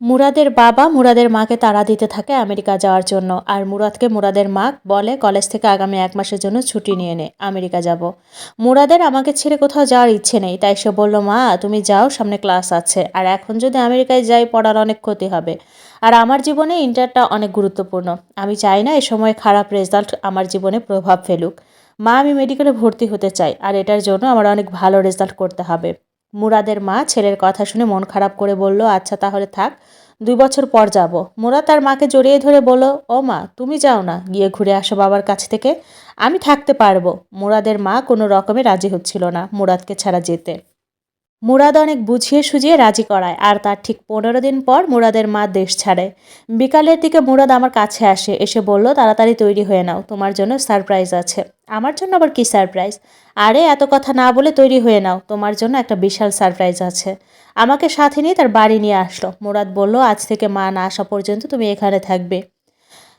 মুরাদের বাবা মুরাদের মাকে তাড়া দিতে থাকে আমেরিকা যাওয়ার জন্য, আর মুরাদকে মুরাদের মা বলে কলেজ থেকে আগামী এক মাসের জন্য ছুটি নিয়ে নে, আমেরিকা যাব। মুরাদের আমাকে ছেড়ে কোথাও যাওয়ার ইচ্ছে নেই, তাই সে বলল, মা, তুমি যাও, সামনে ক্লাস আছে, আর এখন যদি আমেরিকায় যাই, পড়ার অনেক ক্ষতি হবে। আর আমার জীবনে ইন্টারটা অনেক গুরুত্বপূর্ণ। আমি চাই না এ সময় খারাপ রেজাল্ট আমার জীবনে প্রভাব ফেলুক। মা, আমি মেডিকেলে ভর্তি হতে চাই, আর এটার জন্য আমার অনেক ভালো রেজাল্ট করতে হবে। মুরাদের মা ছেলের কথা শুনে মন খারাপ করে বলল আচ্ছা তাহলে থাক, দুই বছর পর যাব। মুরাদ তার মাকে জড়িয়ে ধরে বলল, ও মা, তুমি যাও না, গিয়ে ঘুরে আসো বাবার কাছ থেকে, আমি থাকতে পারব। মুরাদের মা কোনো রকমে রাজি হচ্ছিল না, মুরাদকে ছাড়া যেতে। মুরাদ অনেক বুঝিয়ে সুঝিয়ে রাজি করায়, আর তার ঠিক পনেরো দিন পর মুরাদের মা দেশ ছাড়ে। বিকালের দিকে মুরাদ আমার কাছে আসে, এসে বলল, তাড়াতাড়ি তৈরি হয়ে নাও, তোমার জন্য সারপ্রাইজ আছে। আমার জন্য আবার কি সারপ্রাইজ? আরে, এত কথা না বলে তৈরি হয়ে নাও, তোমার জন্য একটা বিশাল সারপ্রাইজ আছে। আমাকে সাথে নিয়ে তার বাড়ি নিয়ে আসলো। মুরাদ বলল, আজ থেকে মা না আসা পর্যন্ত তুমি এখানে থাকবে।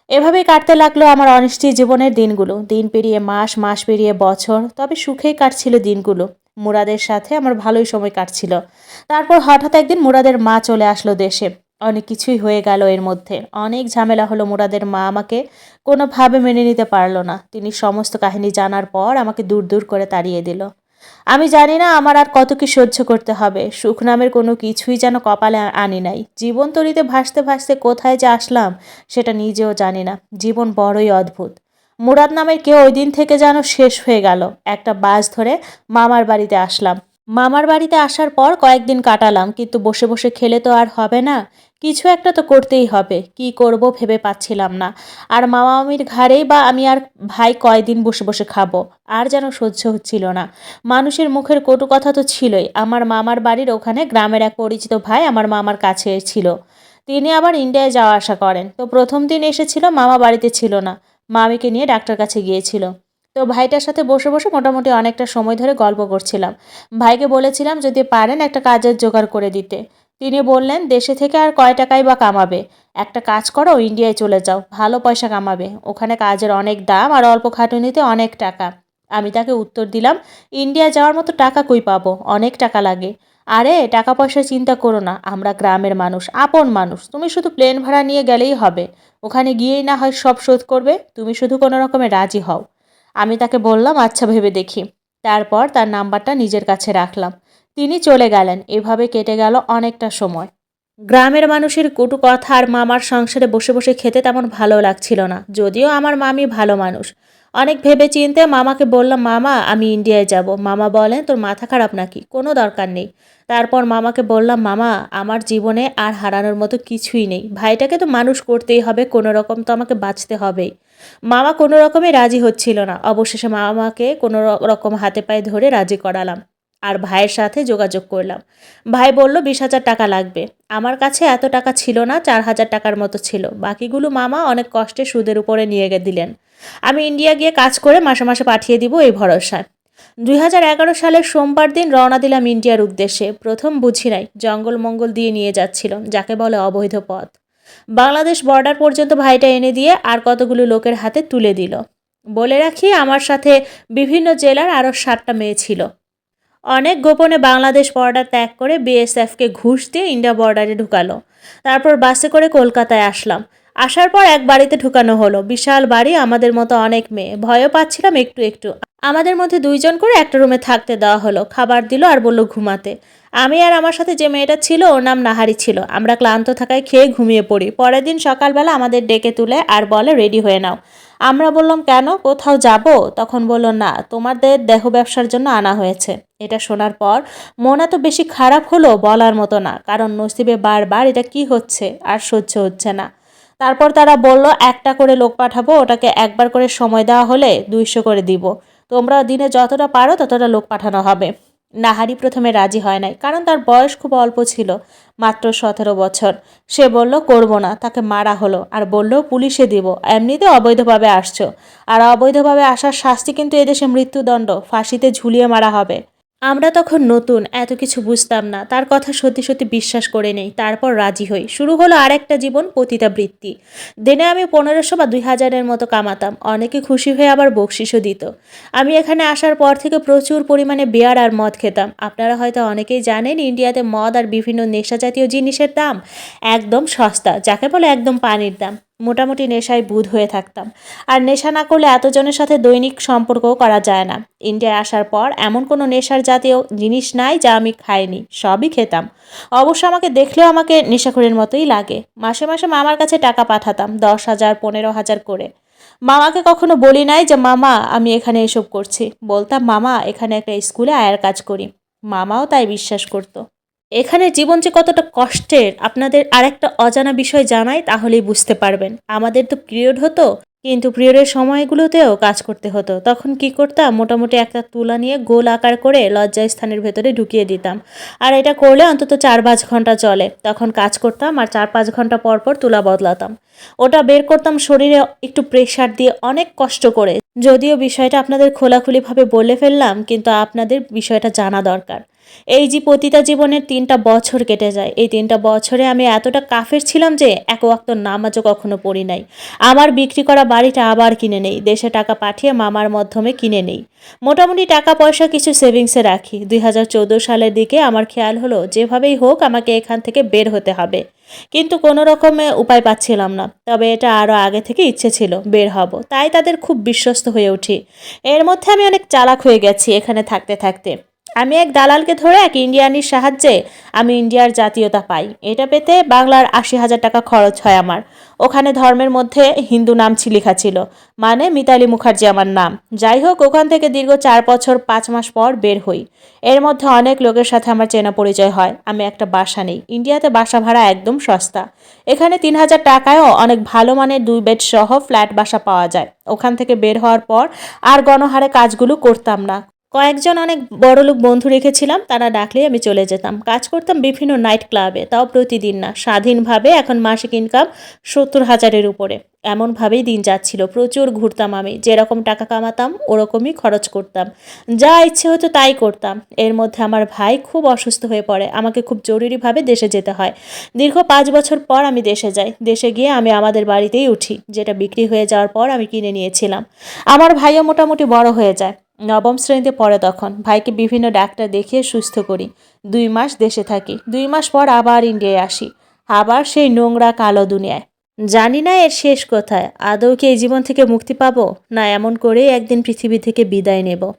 এভাবেই কাটতে লাগল আমার অনিশ্চিত জীবনের দিনগুলো। দিন পেরিয়ে মাস মাস পেরিয়ে বছর, তবে সুখেই কাটছিল দিনগুলো। মুরাদের সাথে আমার ভালোই সময় কাটছিল। তারপর হঠাৎ একদিন মুরাদের মা চলে আসলো দেশে। অনেক কিছুই হয়ে গেল এর মধ্যে। অনেক ঝামেলা হলো মুরাদের মা আমাকে কোনোভাবে মেনে নিতে পারল না। তিনি সমস্ত কাহিনী জানার পর আমাকে দূর দূর করে তাড়িয়ে দিল। আমি জানি না আমার আর কত কি সহ্য করতে হবে। সুখ নামের কোনো কিছুই যেন কপালে আনি নাই। জীবন তরিতে ভাসতে ভাসতে কোথায় যে আসলাম, সেটা নিজেও জানি না। জীবন বড়ই অদ্ভুত। মুরাদ নামের কেউ ওই দিন থেকে যেন শেষ হয়ে গেল। একটা বাস ধরে মামার বাড়িতে আসলাম। মামার বাড়িতে আসার পর কয়েকদিন কাটালাম, কিন্তু বসে বসে খেলে তো আর হবে না। কিছু একটা তো করতেই হবে, কি করব ভেবে পাচ্ছিলাম না। আর মামা মামির ঘাড়েই বা আমি আর ভাই কয়দিন বসে বসে খাব, আর যেন সহ্য হচ্ছিল না। মানুষের মুখের কটু কথা তো ছিলই, আমার মামার বাড়ির ওখানে গ্রামের এক পরিচিত ভাই আমার মামার কাছে ছিল। তিনি আবার ইন্ডিয়ায় যাওয়া আসা করেন, তো প্রথম দিন এসেছিল মামা বাড়িতে ছিল না। মামিকে নিয়ে ডাক্তার কাছে গিয়েছিল। তো ভাইটার সাথে বসে বসে মোটামুটি অনেকটা সময় ধরে গল্প করছিলাম। ভাইকে বলেছিলাম, যদি পারেন একটা কাজের জোগাড় করে দিতে। তিনি বললেন, দেশে থেকে আর কয় টাকাই বা কামাবে? একটা কাজ করো, ইন্ডিয়ায় চলে যাও। ভালো পয়সা কামাবে। ওখানে কাজের অনেক দাম আর অল্প খাটুনিতে অনেক টাকা। আমি তাকে উত্তর দিলাম, ইন্ডিয়া যাওয়ার মতো টাকা কই পাবো? অনেক টাকা লাগে। আরে টাকা পয়সা চিন্তা করো না, আমরা গ্রামের মানুষ, আপন মানুষ, তুমি শুধু প্লেন ভাড়া নিয়ে গেলেই হবে। ওখানে গিয়েই না হয় সব শোধ করবে, তুমি শুধু কোনো রকমে রাজি হও। আমি তাকে বললাম আচ্ছা ভেবে দেখি। তারপর তার নাম্বারটা নিজের কাছে রাখলাম। তিনি চলে গেলেন, এভাবে কেটে গেল অনেকটা সময়। গ্রামের মানুষের কটু কথা আর মামার সংসারে বসে বসে খেতে তেমন ভালো লাগছিল না, যদিও আমার মামি ভালো মানুষ। অনেক ভেবে চিনতে মামাকে বললাম, মামা, আমি ইন্ডিয়ায় যাব। মামা বলেন, তোর মাথা খারাপ নাকি? কোনো দরকার নেই। তারপর মামাকে বললাম, মামা, আমার জীবনে আর হারানোর মতো কিছুই নেই। ভাইটাকে তো মানুষ করতেই হবে, কোনো রকম তো আমাকে বাঁচতে হবেই। মামা কোনো রকমে রাজি হচ্ছিল না। অবশেষে মামাকে কোনো রকম হাতে পায়ে ধরে রাজি করালাম আর ভাইয়ের সাথে যোগাযোগ করলাম। ভাই বলল, বিশ হাজার টাকা লাগবে। আমার কাছে এত টাকা ছিল না, চার হাজার টাকার মতো ছিল। বাকিগুলো মামা অনেক কষ্টে সুদের উপরে নিয়ে দিলেন। আমি ইন্ডিয়া গিয়ে কাজ করে মাসে মাসে পাঠিয়ে দিব এই ভরসায়। দুই হাজার এগারো সালের সোমবার দিন রওনা দিলাম ইন্ডিয়ার উদ্দেশ্যে। প্রথম বুঝি নাই, জঙ্গল মঙ্গল দিয়ে নিয়ে যাচ্ছিল, যাকে বলে অবৈধ পথ। বাংলাদেশ বর্ডার পর্যন্ত ভাইটা এনে দিয়ে আর কতগুলো লোকের হাতে তুলে দিল। বলে রাখি, আমার সাথে বিভিন্ন জেলার আরও সাতটা মেয়ে ছিল। অনেক গোপনে বাংলাদেশ বর্ডার ত্যাগ করে বিএসএফকে ঘুষ দিয়ে ইন্ডিয়া বর্ডারে ঢুকালো। তারপর বাসে করে কলকাতায় আসলাম। আসার পর এক বাড়িতে ঢুকানো হলো। বিশাল বাড়ি, আমাদের মতো অনেক মেয়ে। ভয়ও পাচ্ছিলাম একটু একটু। আমাদের মধ্যে দুইজন করে একটা রুমে থাকতে দেওয়া হলো। খাবার দিল আর বলল ঘুমাতে। আমি আর আমার সাথে যে মেয়েটা ছিল, ওর নাম নাহারি ছিল। আমরা ক্লান্ত থাকায় খেয়ে ঘুমিয়ে পড়ি। পরের দিন সকালবেলা আমাদের ডেকে তুলে আর বলে, রেডি হয়ে নাও। আমরা বললাম, কেন? কোথাও যাব? তখন বলল, না, তোমাদের দেহ ব্যবসার জন্য আনা হয়েছে। এটা শোনার পর মন এত বেশি খারাপ হলো বলার মতো না, কারণ নসিবে বারবার এটা কি হচ্ছে আর সহ্য হচ্ছে না। তারপর তারা বলল, একটা করে লোক পাঠাবো, ওটাকে একবার করে সময় দেওয়া হলে দুইশো করে দিব। তোমরা দিনে যতটা পারো ততটা লোক পাঠানো হবে। নাহারি প্রথমে রাজি হয় নাই, কারণ তার বয়স খুব অল্প ছিল, মাত্র সতেরো বছর। সে বলল, করব না। তাকে মারা হলো আর বলল, পুলিশে দিব। এমনিতে অবৈধভাবে আসছো। আর অবৈধভাবে আসার শাস্তি কিন্তু এদেশে মৃত্যুদণ্ড। ফাঁসিতে ঝুলিয়ে মারা হবে। আমরা তখন নতুন, এত কিছু বুঝতাম না। তার কথা সত্যি সত্যি বিশ্বাস করে নেই। তারপর রাজি হই। শুরু হলো আর একটা জীবন পতিতাবৃত্তি দিনে আমি পনেরোশো বা দুই হাজারের মতো কামাতাম। অনেকে খুশি হয়ে আবার বকশিসও দিত। আমি এখানে আসার পর থেকে প্রচুর পরিমাণে বিয়ার আর মদ খেতাম। আপনারা হয়তো অনেকেই জানেন, ইন্ডিয়াতে মদ আর বিভিন্ন নেশা জাতীয় জিনিসের দাম একদম সস্তা, যাকে বলে একদম পানির দাম। মোটামুটি নেশায় বুধ হয়ে থাকতাম। আর নেশা না করলে এতজনের সাথে দৈনিক সম্পর্কও করা যায় না। ইন্ডিয়ায় আসার পর এমন কোনো নেশার জাতীয় জিনিস নাই যা আমি খাইনি, সবই খেতাম। অবশ্য আমাকে দেখলেও আমাকে নেশাখোরের মতোই লাগে। মাসে মাসে মামার কাছে টাকা পাঠাতাম, দশ হাজার, পনেরো হাজার করে। মামাকে কখনো বলি নাই যে, মামা, আমি এখানে এসব করছি। বলতাম, মামা, এখানে একটা স্কুলে আয়ার কাজ করি। মামাও তাই বিশ্বাস করতো। এখানে জীবন যে কতটা কষ্টের, আপনাদের আরেকটা অজানা বিষয় জানাই, তাহলেই বুঝতে পারবেন। আমাদের তো পিরিয়ড হতো, কিন্তু পিরিয়ডের সময়গুলোতেও কাজ করতে হতো। তখন কি করতাম, মোটামুটি একটা তুলা নিয়ে গোল আকার করে লজ্জা স্থানের ভেতরে ঢুকিয়ে দিতাম। আর এটা করলে অন্তত চার পাঁচ ঘণ্টা চলে। তখন কাজ করতাম আর চার পাঁচ ঘণ্টা পর পর তুলা বদলাতাম। ওটা বের করতাম শরীরে একটু প্রেশার দিয়ে অনেক কষ্ট করে। যদিও বিষয়টা আপনাদের খোলাখুলিভাবে বলে ফেললাম, কিন্তু আপনাদের বিষয়টা জানা দরকার। এই যে পতিতা জীবনের তিনটা বছর কেটে যায়, এই তিনটা বছরে আমি এতটা কাফের ছিলাম যে এক ওয়াক্ত নামাজও কখনো পড়ি নাই। আমার বিক্রি করা বাড়িটা আবার কিনে নেই, দেশে টাকা পাঠিয়ে মামার মাধ্যমে কিনে নেই। মোটামুটি টাকা পয়সা কিছু সেভিংসে রাখি। দুই হাজার চৌদ্দ সালের দিকে আমার খেয়াল হলো, যেভাবেই হোক আমাকে এখান থেকে বের হতে হবে। কিন্তু কোনো রকমে উপায় পাচ্ছিলাম না। তবে এটা আরও আগে থেকে ইচ্ছে ছিল, বের হব। তাই তাদের খুব বিশ্বস্ত হয়ে উঠি। এর মধ্যে আমি অনেক চালাক হয়ে গেছি এখানে থাকতে থাকতে। আমি এক দালালকে ধরে এক ইন্ডিয়ানির সাহায্যে আমি ইন্ডিয়ার জাতীয়তা পাই। এটা পেতে বাংলার আশি হাজার টাকা খরচ হয় আমার। ওখানে ধর্মের মধ্যে হিন্দু নাম লেখা ছিল। মানে মিতালি মুখার্জি আমার নাম। যাই হোক, ওখান থেকে দীর্ঘ চার বছর, পাঁচ মাস পর বের হই। এর মধ্যে অনেক লোকের সাথে আমার চেনা পরিচয় হয়। আমি একটা বাসা নেই। ইন্ডিয়াতে বাসা ভাড়া একদম সস্তা। এখানে তিন হাজার টাকায়ও অনেক ভালো মানের দুই বেড সহ ফ্ল্যাট বাসা পাওয়া যায়। ওখান থেকে বের হওয়ার পর আর গণহারে কাজগুলো করতাম না। কয়েকজন অনেক বড়লোক বন্ধু রেখেছিলাম, তারা ডাকলেই আমি চলে যেতাম। কাজ করতাম বিভিন্ন নাইট ক্লাবে, তাও প্রতিদিন না। স্বাধীনভাবে এখন মাসিক ইনকাম সত্তর হাজারের উপরে। এমনভাবেই দিন যাচ্ছিল। প্রচুর ঘুরতাম আমি। যেরকম টাকা কামাতাম, ওরকমই খরচ করতাম। যা ইচ্ছে হতো তাই করতাম। এর মধ্যে আমার ভাই খুব অসুস্থ হয়ে পড়ে। আমাকে খুব জরুরিভাবে দেশে যেতে হয়। দীর্ঘ পাঁচ বছর পর আমি দেশে যাই। দেশে গিয়ে আমি আমাদের বাড়িতেই উঠি। যেটা বিক্রি হয়ে যাওয়ার পর আমি কিনে নিয়েছিলাম। আমার ভাইও মোটামুটি বড় হয়ে যায়। নবম শ্রেণীতে পড়ে তখন। ভাইকে বিভিন্ন ডাক্তার দেখিয়ে সুস্থ করি। দুই মাস দেশে থাকি। দুই মাস পর আবার ইন্ডিয়ায় আসি। আবার সেই নোংরা কালো দুনিয়ায়। জানি না এর শেষ কোথায়। আদৌ কি এই জীবন থেকে মুক্তি পাবো? না, এমন করেই একদিন পৃথিবী থেকে বিদায় নেব।